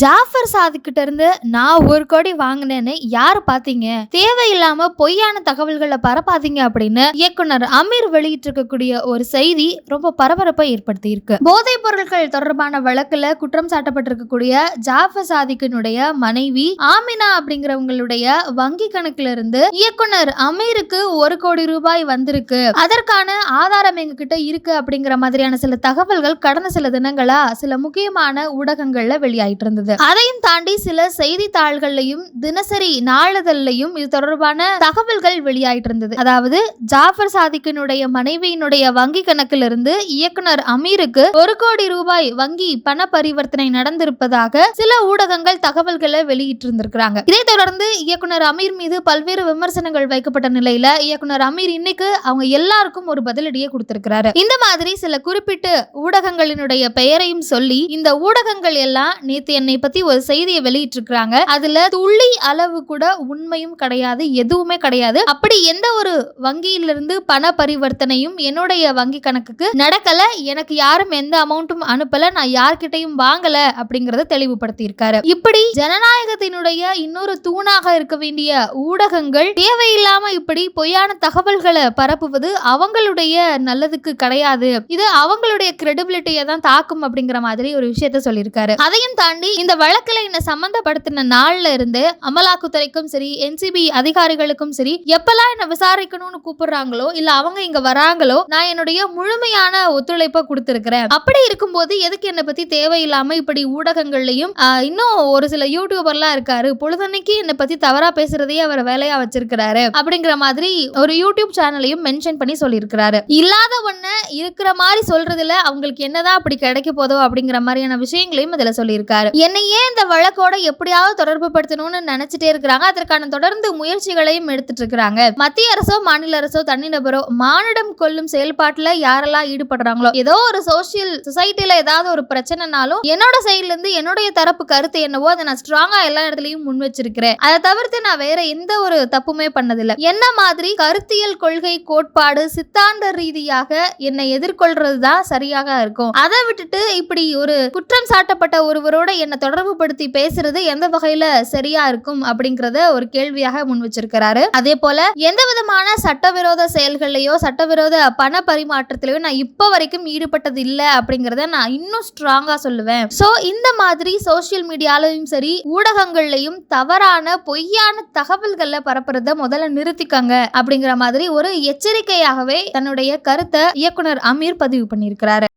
ஜாஃபர் சாதிக்கிட்ட இருந்து நான் ஒரு கோடி வாங்கினேன்னு யார் பாத்தீங்க? தேவையில்லாம பொய்யான தகவல்களை பரப்பாதீங்க அப்படின்னு இயக்குனர் அமீர் வெளியிட்டிருக்கக்கூடிய ஒரு செய்தி ரொம்ப பரபரப்பை ஏற்படுத்தி இருக்கு போதைப் பொருட்கள் தொடர்பான வழக்குல குற்றம் சாட்டப்பட்டிருக்கக்கூடிய ஜாஃபர் சாதிக்கினுடைய மனைவி ஆமினா அப்படிங்கிறவங்களுடைய வங்கி கணக்குல இருந்து இயக்குனர் அமீருக்கு ஒரு கோடி ரூபாய் வந்திருக்கு. அதற்கான ஆதாரம் எங்க கிட்ட இருக்கு அப்படிங்கிற மாதிரியான சில தகவல்கள் கடந்த சில தினங்களா சில முக்கியமான ஊடகங்கள்ல வெளியாயிட்டு இருந்தது. அதையும் தாண்டி சில செய்தித்தாள்கள்லையும் தினசரி நாளிதழ்லையும் இது தொடர்பான தகவல்கள் வெளியாயிட்டு இருந்தது அதாவது ஜாஃபர் சாதிக்கினுடைய மனைவியினுடைய வங்கி கணக்கிலிருந்து இயக்குனர் அமீருக்கு ஒரு கோடி ரூபாய் வங்கி பண பரிவர்த்தனை நடந்திருப்பதாக சில ஊடகங்கள் தகவல்களை வெளியிட்டு இருந்திருக்கிறாங்க இதை தொடர்ந்து இயக்குனர் அமீர் மீது பல்வேறு விமர்சனங்கள் வைக்கப்பட்ட நிலையில இயக்குனர் அமீர் இன்னைக்கு அவங்க எல்லாருக்கும் ஒரு பதிலடியை கொடுத்திருக்கிறாரு. இந்த மாதிரி சில குறிப்பிட்டு ஊடகங்களினுடைய பெயரையும் சொல்லி இந்த ஊடகங்கள் எல்லாம் நேத்து என்னை பத்தி ஒரு செய்தியை வெளியிட்டிருக்கிறாங்க. அதுல துள்ளி அளவு கூட உண்மையும் கிடையாது எதுவுமே கிடையாது. அப்படி எந்த ஒரு வங்கியிலிருந்து பண பரிவர்த்தனையும் என்னுடைய வங்கி கணக்குக்கு நடக்கல. எனக்கு யாரும் எந்த அமௌண்ட்டும் அனுப்பல. நான் யார்கிட்டையும் வாங்கல அப்படிங்கறத தெளிவுபடுத்தியிருக்காரு. இப்படி ஜனநாயகத்தினுடைய இன்னொரு தூணாக இருக்க வேண்டிய ஊடகங்கள் தேவையில்லாம இப்படி பொய்யான தகவல்களை பரப்புவது அவங்களுடைய நல்லதுக்கு கிடையாது. இது அவங்களுடைய கிரெடிபிலிட்டியை தான் தாக்கும் அப்படிங்கிற மாதிரி ஒரு விஷயத்த சொல்லியிருக்காரு. அதையும் தாண்டி இந்த வழக்கில் என்னை சம்மந்தப்படுத்தின நாள்ல இருந்து அமலாக்கத்துறைக்கும் சரி என்சிபி அதிகாரிகளுக்கும் சரி எப்பெல்லாம் என்னை விசாரிக்கணும்னு கூப்பிடுறாங்களோ இல்ல அவங்க இங்க வராங்களோ நான் என்னுடைய முழுமையான ஒத்துழைப்பை கொடுத்திருக்கிறேன். அப்படி இருக்கும்போது எதுக்கு என்னை பத்தி தேவையில்லாம இப்படி ஊடகங்கள்லயும் இன்னும் ஒரு சில யூடியூபர்லாம் இருக்காரு பொழுதன்னைக்கு என்னை பத்தி தவறா பேசுறதையே அவர் வேலையா வச்சிருக்கிறாரு அப்படிங்கிற மாதிரி ஒரு யூடியூப் சேனலையும் மென்ஷன் பண்ணி சொல்லியிருக்கிறாரு. இல்லாத ஒண்ணு இருக்கிற மாதிரி சொல்றதுல அவங்களுக்கு என்னதான் அப்படி கிடைக்க போதோ அப்படிங்கிற மாதிரியான விஷயங்களையும் இதுல சொல்லியிருக்காரு. என்ன ஏன் இந்த வழக்கோட எப்படியாவது தொடர்பு படுத்தணும்னு நினைச்சிட்டே இருக்கிறாங்க. அதற்கான தொடர்ந்து முயற்சிகளையும் எடுத்துட்டு இருக்கிறாங்க. மத்திய அரசோ மாநில அரசோ தனிநபரோ மானிடம் கொல்லும் செயல்பாட்டுல யாரெல்லாம் ஈடுபடுறாங்களோ ஏதோ ஒரு சோசியல் சொசைட்டில ஏதாவது ஒரு பிரச்சனைனாலும் என்னோட சைட்ல இருந்து என்னுடைய தரப்பு கருத்து என்னவோ அதை நான் ஸ்ட்ராங்கா எல்லா இடத்துலயும் முன் வச்சிருக்கிறேன். அதை தவிர்த்து நான் வேற எந்த ஒரு தப்புமே பண்ணதில்லை. என்ன மாதிரி கருத்தியல் கொள்கை கோட்பாடு சித்தாந்த ரீதியாக என்னை எதிர்கொள்றது தான் சரியாக இருக்கும். அதை விட்டுட்டு இப்படி ஒரு குற்றம் சாட்டப்பட்ட ஒருவரோட என்னை தொடர்பு படுத்தி பேசுறது எந்த வகையில சரியா இருக்கும் அப்படிங்கறத ஒரு கேள்வியாக முன் வச்சிருக்கிறாரு. அதே போல எந்த விதமான சட்டவிரோத செயல்கள்லயோ சட்டவிரோத பண பரிமாற்றத்திலயோ நான் இப்போ வரைக்கும் ஈடுபட்டது இல்லை அப்படிங்கறத நான் இன்னும் ஸ்ட்ராங்கா சொல்லுவேன். சோ இந்த மாதிரி சோஷியல் மீடியாலையும் சரி ஊடகங்கள்லயும் தவறான பொய்யான தகவல்களை பரப்புறத முதல்ல நிறுத்திக்கங்க அப்படிங்கிற மாதிரி ஒரு எச்சரிக்கையாகவே தன்னுடைய கருத்தை இயக்குனர் அமீர் பதிவு பண்ணியிருக்கிறாரு.